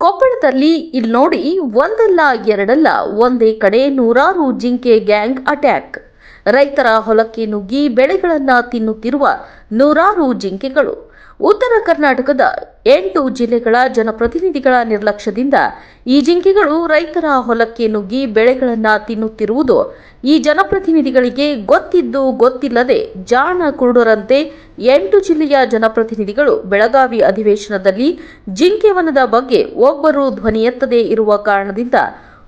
ಕೊಪ್ಪಳದಲ್ಲಿ ಇಲ್ಲಿ ನೋಡಿ ಒಂದಲ್ಲ ಎರಡಲ್ಲ ಒಂದೇ ಕಡೆ ನೂರಾರು ಜಿಂಕೆ ಗ್ಯಾಂಗ್ ಅಟ್ಯಾಕ್. ರೈತರ ಹೊಲಕ್ಕೆ ನುಗ್ಗಿ ಬೆಳೆಗಳನ್ನು ತಿನ್ನುತ್ತಿರುವ ನೂರಾರು ಜಿಂಕೆಗಳು. ಉತ್ತರ ಕರ್ನಾಟಕದ ಎಂಟು ಜಿಲ್ಲೆಗಳ ಜನಪ್ರತಿನಿಧಿಗಳ ನಿರ್ಲಕ್ಷ್ಯದಿಂದ ಈ ಜಿಂಕೆಗಳು ರೈತರ ಹೊಲಕ್ಕೆ ನುಗ್ಗಿ ಬೆಳೆಗಳನ್ನು ತಿನ್ನುತ್ತಿರುವುದು ಈ ಜನಪ್ರತಿನಿಧಿಗಳಿಗೆ ಗೊತ್ತಿದ್ದು ಗೊತ್ತಿಲ್ಲದೆ ಜಾಣ ಕುರುಡರಂತೆ ಎಂಟು ಜಿಲ್ಲೆಯ ಜನಪ್ರತಿನಿಧಿಗಳು ಬೆಳಗಾವಿ ಅಧಿವೇಶನದಲ್ಲಿ ಜಿಂಕೆವನದ ಬಗ್ಗೆ ಒಬ್ಬರು ಧ್ವನಿ ಎತ್ತದೇ ಇರುವ ಕಾರಣದಿಂದ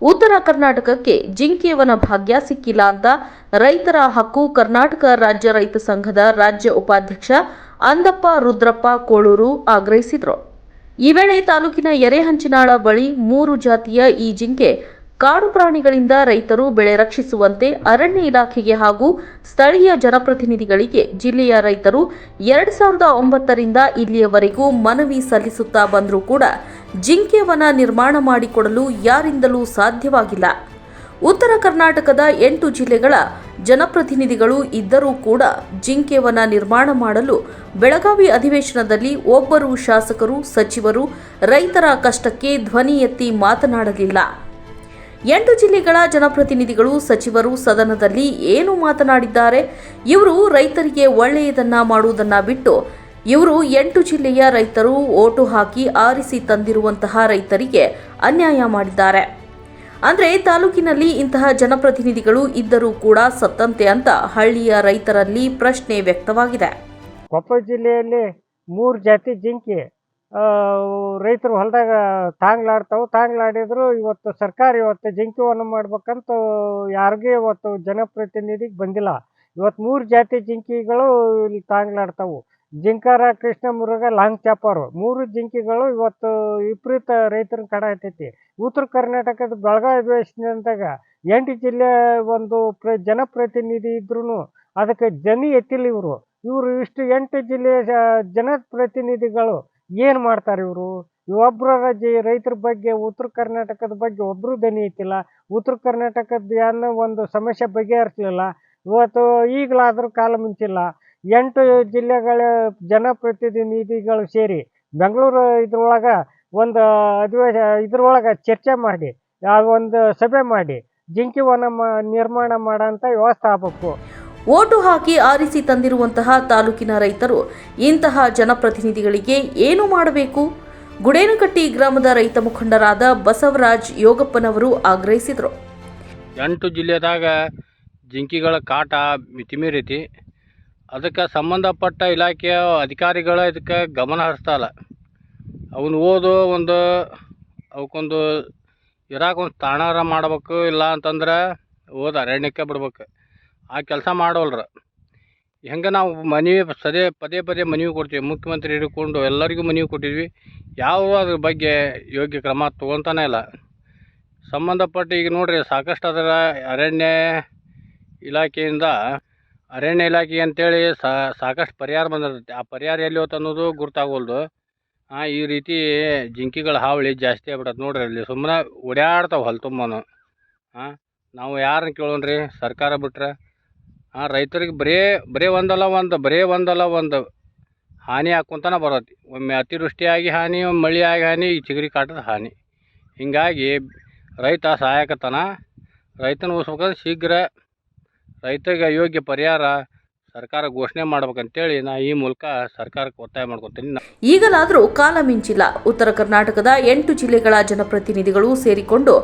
ಉತ್ತರ ಕರ್ನಾಟಕಕ್ಕೆ ಜಿಂಕೆವನ ಭಾಗ್ಯ ಸಿಕ್ಕಿಲ್ಲ ಅಂತ ರೈತರ ಹಕ್ಕು ಕರ್ನಾಟಕ ರಾಜ್ಯ ರೈತ ಸಂಘದ ರಾಜ್ಯ ಉಪಾಧ್ಯಕ್ಷ ಅಂದಪ್ಪ, ರುದ್ರಪ್ಪ, ಕೋಳೂರು ಆಗ್ರಹಿಸಿದರು. ಈ ವೇಳೆ ತಾಲೂಕಿನ ಎರೆಹಂಚಿನಾಳ ಬಳಿ ಮೂರು ಜಾತಿಯ ಈ ಜಿಂಕೆ ಕಾಡು ಪ್ರಾಣಿಗಳಿಂದ ರೈತರು ಬೆಳೆ ರಕ್ಷಿಸುವಂತೆ ಅರಣ್ಯ ಇಲಾಖೆಗೆ ಹಾಗೂ ಸ್ಥಳೀಯ ಜನಪ್ರತಿನಿಧಿಗಳಿಗೆ ಜಿಲ್ಲೆಯ ರೈತರು ಎರಡು ಸಾವಿರದ ಒಂಬತ್ತರಿಂದ ಇಲ್ಲಿಯವರೆಗೂ ಮನವಿ ಸಲ್ಲಿಸುತ್ತಾ ಬಂದರೂ ಕೂಡ ಜಿಂಕೆ ವನ ನಿರ್ಮಾಣ ಮಾಡಿಕೊಡಲು ಯಾರಿಂದಲೂ ಸಾಧ್ಯವಾಗಿಲ್ಲ. ಉತ್ತರ ಕರ್ನಾಟಕದ ಎಂಟು ಜಿಲ್ಲೆಗಳ ಜನಪ್ರತಿನಿಧಿಗಳು ಇದ್ದರೂ ಕೂಡ ಜಿಂಕೆವನ ನಿರ್ಮಾಣ ಮಾಡಲು ಬೆಳಗಾವಿ ಅಧಿವೇಶನದಲ್ಲಿ ಒಬ್ಬರು ಶಾಸಕರು, ಸಚಿವರು, ರೈತರ ಕಷ್ಟಕ್ಕೆ ಧ್ವನಿ ಎತ್ತಿ ಮಾತನಾಡಲಿಲ್ಲ. ಎಂಟು ಜಿಲ್ಲೆಗಳ ಜನಪ್ರತಿನಿಧಿಗಳು, ಸಚಿವರು ಸದನದಲ್ಲಿ ಏನು ಮಾತನಾಡಿದ್ದಾರೆ? ಇವರು ರೈತರಿಗೆ ಒಳ್ಳೆಯದನ್ನ ಮಾಡುವುದನ್ನ ಬಿಟ್ಟು ಇವರು ಎಂಟು ಜಿಲ್ಲೆಯ ರೈತರು ಓಟು ಹಾಕಿ ಆರಿಸಿ ತಂದಿರುವಂತಹ ರೈತರಿಗೆ ಅನ್ಯಾಯ ಮಾಡಿದ್ದಾರೆ. ಅಂದ್ರೆ ತಾಲೂಕಿನಲ್ಲಿ ಇಂತಹ ಜನಪ್ರತಿನಿಧಿಗಳು ಇದ್ದರೂ ಕೂಡ ಸತ್ತಂತೆ ಅಂತ ಹಳ್ಳಿಯ ರೈತರಲ್ಲಿ ಪ್ರಶ್ನೆ ವ್ಯಕ್ತವಾಗಿದೆ. ಕೊಪ್ಪಳ ಜಿಲ್ಲೆಯಲ್ಲಿ ಮೂರು ಜಾತಿ ಜಿಂಕೆ ರೈತರು ಹೊಲದಾಗ ತಾಂಗ್ಲಾಡ್ತಾವೆ. ತಾಂಗ್ಲಾಡಿದ್ರು ಇವತ್ತು ಸರ್ಕಾರ ಇವತ್ತು ಜಿಂಕೆವನ್ನು ಮಾಡ್ಬೇಕಂತ ಯಾರಿಗೂ ಇವತ್ತು ಜನಪ್ರತಿನಿಧಿಗೆ ಬಂದಿಲ್ಲ. ಇವತ್ತು ಮೂರು ಜಾತಿ ಜಿಂಕೆಗಳು ಇಲ್ಲಿ ತಾಂಗ್ಲಾಡ್ತಾವು. ಜಿಂಕಾರ, ಕೃಷ್ಣ, ಮುರುಘ, ಲಾಂಗ್ ಚಾಪರು ಮೂರು ಜಿಂಕಿಗಳು ಇವತ್ತು ವಿಪರೀತ ರೈತರ ಕಡೆ ಹತ್ತೈತಿ. ಉತ್ತರ ಕರ್ನಾಟಕದ ಬೆಳಗಾವಿ ಅಧಿವೇಶನದಾಗ ಎಂಟು ಜಿಲ್ಲೆ ಒಂದು ಪ್ರ, ಜನಪ್ರತಿನಿಧಿ ಇದ್ರೂ ಅದಕ್ಕೆ ಜನಿ ಎತ್ತಿಲ್ಲ ಇವರು. ಇವರು ಇಷ್ಟು ಎಂಟು ಜಿಲ್ಲೆಯ ಜನಪ್ರತಿನಿಧಿಗಳು ಏನು ಮಾಡ್ತಾರೆ ಇವರು? ಇವೊಬ್ಬರ ರೈತರ ಬಗ್ಗೆ, ಉತ್ತರ ಕರ್ನಾಟಕದ ಬಗ್ಗೆ ಒಬ್ಬರು ದನಿ ಎತ್ತಿಲ್ಲ. ಉತ್ತರ ಕರ್ನಾಟಕದ ಏನೋ ಒಂದು ಸಮಸ್ಯೆ ಬಗೆಹರಿಸಲಿಲ್ಲ. ಇವತ್ತು ಈಗಲಾದರೂ ಕಾಲ ಮಿಂಚಿಲ್ಲ. ಎಂಟು ಜಿಲ್ಲೆಗಳ ಜನಪ್ರತಿನಿಧಿಗಳು ಸೇರಿ ಬೆಂಗಳೂರು ಇದ್ರೊಳಗೆ ಒಂದು ಅಧಿವೇಶ ಇದ್ರೊಳಗೆ ಚರ್ಚೆ ಮಾಡಿ ಒಂದು ಸಭೆ ಮಾಡಿ ಜಿಂಕಿವನ ಮ- ನಿರ್ಮಾಣ ಮಾಡೋಂಥ ವ್ಯವಸ್ಥೆ ಆಗಬೇಕು ಓಟು ಹಾಕಿ ಆರಿಸಿ ತಂದಿರುವಂತಹ ತಾಲೂಕಿನ ರೈತರು ಇಂತಹ ಜನಪ್ರತಿನಿಧಿಗಳಿಗೆ ಏನು ಮಾಡಬೇಕು? ಗುಡೇನಕಟ್ಟಿ ಗ್ರಾಮದ ರೈತ ಮುಖಂಡರಾದ ಬಸವರಾಜ್ ಯೋಗಪ್ಪನವರು ಆಗ್ರಹಿಸಿದರು. ಎಂಟು ಜಿಲ್ಲೆದಾಗ ಜಿಂಕಿಗಳ ಕಾಟ ಮಿತಿಮೀರೈತಿ. ಅದಕ್ಕೆ ಸಂಬಂಧಪಟ್ಟ ಇಲಾಖೆಯ ಅಧಿಕಾರಿಗಳು ಇದಕ್ಕೆ ಗಮನ ಹರಿಸ್ತಾಯಿಲ್ಲ ಅವನು ಓದು ಒಂದು ಅವಕ್ಕೊಂದು ಇರಾಕೊಂದು ತಾಣಾರ ಮಾಡ್ಬೇಕು ಇಲ್ಲ ಅಂತಂದ್ರೆ ಓದು ಅರಣ್ಯಕ್ಕೆ ಬಿಡ್ಬೇಕು. ಆ ಕೆಲಸ ಮಾಡೋಲ್ರ ಹೆಂಗೆ ನಾವು ಮನವಿ ಸದೇ ಪದೇ ಪದೇ ಮನವಿ ಕೊಡ್ತೀವಿ. ಮುಖ್ಯಮಂತ್ರಿ ಹಿಡ್ಕೊಂಡು ಎಲ್ಲರಿಗೂ ಮನವಿ ಕೊಟ್ಟಿದ್ವಿ. ಯಾವ ಅದ್ರ ಬಗ್ಗೆ ಯೋಗ್ಯ ಕ್ರಮ ತೊಗೊತಾನೆ ಇಲ್ಲ. ಸಂಬಂಧಪಟ್ಟ ಈಗ ನೋಡಿರಿ, ಸಾಕಷ್ಟು ಅದರ ಅರಣ್ಯ ಇಲಾಖೆಯಿಂದ ಅರಣ್ಯ ಇಲಾಖೆ ಅಂತೇಳಿ ಸಾಕಷ್ಟು ಪರಿಹಾರ ಬಂದಿರ್ತೈತಿ. ಆ ಪರಿಹಾರ ಎಲ್ಲಿ ಹೋತ ಅನ್ನೋದು ಗುರ್ತಾಗೋಲ್ದು. ಈ ರೀತಿ ಜಿಂಕಿಗಳ ಹಾವಳಿ ಜಾಸ್ತಿ ಆಗ್ಬಿಟ್ಟತ್ ನೋಡ್ರಿ ಅಲ್ಲಿ. ಸುಮ್ಮನೆ ಓಡಾಡ್ತಾವೆ ಹೊಲ ತುಂಬನು. ಹಾಂ ನಾವು ಯಾರನ್ನ ಕೇಳೋಣ್ರಿ? ಸರ್ಕಾರ ಬಿಟ್ರೆ? ಹಾಂ ರೈತರಿಗೆ ಬರೇ ಬರೇ ಒಂದಲ್ಲ ಒಂದು, ಬರೇ ಒಂದಲ್ಲ ಒಂದು ಹಾನಿ ಹಾಕ್ಕೊಂತಾನೆ ಬರತ್ತೆ. ಒಮ್ಮೆ ಅತಿವೃಷ್ಟಿಯಾಗಿ ಹಾನಿ, ಒಮ್ಮೆ ಮಳೆಯಾಗಿ ಹಾನಿ, ಈ ಚಿಗರಿ ಕಾಟದ ಹಾನಿ. ಹೀಗಾಗಿ ರೈತ ಸಹಾಯಕತನ, ರೈತನ ಉಳಿಸ್ಬೇಕಂದ್ರೆ ಶೀಘ್ರ ರೈತಗೆ ಯೋಗ್ಯ ಪರಿಹಾರ ಸರ್ಕಾರ ಘೋಷಣೆ ಮಾಡ್ಬೇಕಂತೇಳಿ ನಾ ಈ ಮೂಲಕ ಸರ್ಕಾರಕ್ಕೆ ಒತ್ತಾಯ ಮಾಡ್ಕೊತೀನಿ. ಈಗಲಾದರೂ ಕಾಲ ಮಿಂಚಿಲ್ಲ. ಉತ್ತರ ಕರ್ನಾಟಕದ ಎಂಟು ಜಿಲ್ಲೆಗಳ ಜನಪ್ರತಿನಿಧಿಗಳು ಸೇರಿಕೊಂಡು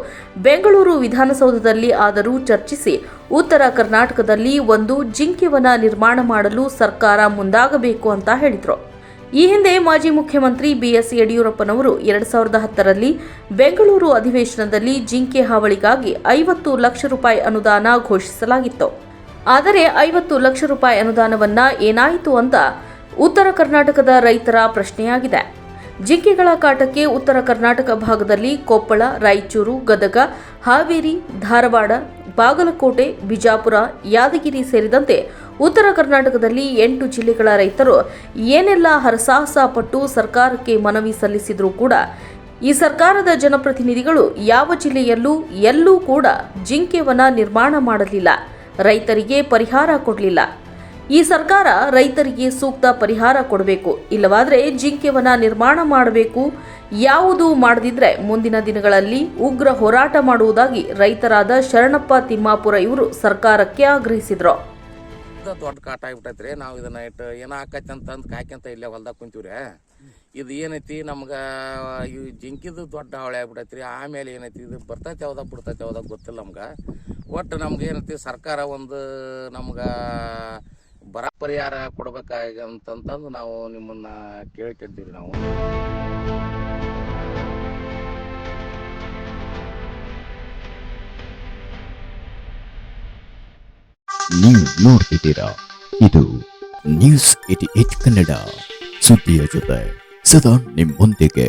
ಬೆಂಗಳೂರು ವಿಧಾನಸೌಧದಲ್ಲಿ ಆದರೂ ಚರ್ಚಿಸಿ ಉತ್ತರ ಕರ್ನಾಟಕದಲ್ಲಿ ಒಂದು ಜಿಂಕೆವನ ನಿರ್ಮಾಣ ಮಾಡಲು ಸರ್ಕಾರ ಮುಂದಾಗಬೇಕು ಅಂತ ಹೇಳಿದರು. ಈ ಹಿಂದೆ ಮಾಜಿ ಮುಖ್ಯಮಂತ್ರಿ ಬಿಎಸ್ ಯಡಿಯೂರಪ್ಪನವರು ಎರಡು ಸಾವಿರದ ಹತ್ತರಲ್ಲಿ ಬೆಂಗಳೂರು ಅಧಿವೇಶನದಲ್ಲಿ ಜಿಂಕೆ ಹಾವಳಿಗಾಗಿ ಐವತ್ತು ಲಕ್ಷ ರೂಪಾಯಿ ಅನುದಾನ ಘೋಷಿಸಲಾಗಿತ್ತು. ಆದರೆ ಐವತ್ತು ಲಕ್ಷ ರೂಪಾಯಿ ಅನುದಾನವನ್ನ ಏನಾಯಿತು ಅಂತ ಉತ್ತರ ಕರ್ನಾಟಕದ ರೈತರ ಪ್ರಶ್ನೆಯಾಗಿದೆ. ಜಿಂಕೆಗಳ ಕಾಟಕ್ಕೆ ಉತ್ತರ ಕರ್ನಾಟಕ ಭಾಗದಲ್ಲಿ ಕೊಪ್ಪಳ, ರಾಯಚೂರು, ಗದಗ, ಹಾವೇರಿ, ಧಾರವಾಡ, ಬಾಗಲಕೋಟೆ, ಬಿಜಾಪುರ, ಯಾದಗಿರಿ ಸೇರಿದಂತೆ ಉತ್ತರ ಕರ್ನಾಟಕದಲ್ಲಿ ಎಂಟು ಜಿಲ್ಲೆಗಳ ರೈತರು ಏನೆಲ್ಲ ಹರಸಾಹಸ ಪಟ್ಟು ಸರ್ಕಾರಕ್ಕೆ ಮನವಿ ಸಲ್ಲಿಸಿದರೂ ಕೂಡ ಈ ಸರ್ಕಾರದ ಜನಪ್ರತಿನಿಧಿಗಳು ಯಾವ ಜಿಲ್ಲೆಯಲ್ಲೂ ಎಲ್ಲೂ ಕೂಡ ಜಿಂಕೆವನ ನಿರ್ಮಾಣ ಮಾಡಲಿಲ್ಲ. ರೈತರಿಗೆ ಪರಿಹಾರ ಕೊಡಲಿಲ್ಲ. ಈ ಸರ್ಕಾರ ರೈತರಿಗೆ ಸೂಕ್ತ ಪರಿಹಾರ ಕೊಡಬೇಕು. ಇಲ್ಲವಾದರೆ ಜಿಂಕೆವನ ನಿರ್ಮಾಣ ಮಾಡಬೇಕು. ಯಾವುದು ಮಾಡದಿದ್ರೆ ಮುಂದಿನ ದಿನಗಳಲ್ಲಿ ಉಗ್ರ ಹೋರಾಟ ಮಾಡುವುದಾಗಿ ರೈತರಾದ ಶರಣಪ್ಪ ತಿಮ್ಮಾಪುರ ಇವರು ಸರ್ಕಾರಕ್ಕೆ ಆಗ್ರಹಿಸಿದರು. ದೊಡ್ಡ ಕಾಟ ಆಗ್ಬಿಟ್ಟೈತ್ರಿ. ನಾವು ಇದನ್ನ ಇಟ್ಟು ಏನ ಆಕೈತಿ ಅಂತ ಕಾಯ್ಕೊಂತ ಇಲ್ಲೇ ಹೊಲ್ದಾಗ ಕುಂತೀವ್ರಿ. ಇದು ಏನೈತಿ? ನಮ್ಗೆ ಈ ಜಿಂಕಿದು ದೊಡ್ಡ ಹಾವಳಿ ಆಗ್ಬಿಟ್ಟೈತ್ರಿ. ಆಮೇಲೆ ಏನೈತಿ? ಇದು ಬರ್ತೈತೆ ಯಾವ್ದಾಗ ಬಿಡ್ತೈತೆ ಯಾವ್ದಾಗ ಗೊತ್ತಿಲ್ಲ ನಮ್ಗೆ. ಒಟ್ಟು ನಮ್ಗೆ ಏನೈತಿ, ಸರ್ಕಾರ ಒಂದು ನಮ್ಗೆ ಬರ ಪರಿಹಾರ ಕೊಡ್ಬೇಕಾಗಂತಂದು ನಾವು ನಿಮ್ಮನ್ನ ಕೇಳ್ತಿದ್ದೀವಿ ನಾವು. ನೀವು ನೋಡ್ತಿದ್ದೀರಾ? ಇದು ನ್ಯೂಸ್ ಇಟಿ ಎಚ್ ಕನ್ನಡ. ಸುದ್ದಿಯ ಜೊತೆ ಸದಾ ನಿಮ್ಮೊಂದಿಗೆ.